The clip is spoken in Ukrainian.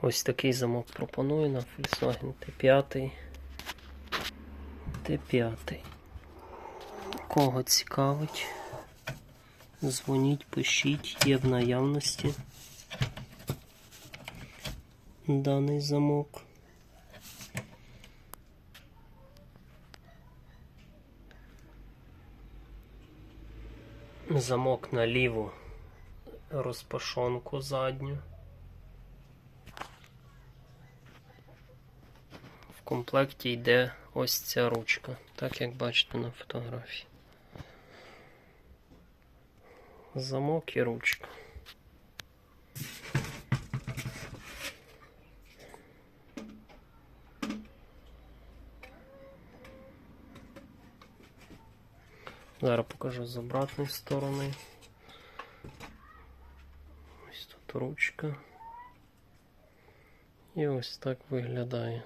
Ось такий замок пропоную на Volkswagen T5. Т5. Кого цікавить? Дзвоніть, пишіть, є в наявності даний замок. Замок на ліву розпашонку задню. Комплекті йде ось ця ручка, так як бачите на фотографії. Замок і ручка. Зараз покажу з обратної сторони. Ось тут ручка. І ось так виглядає.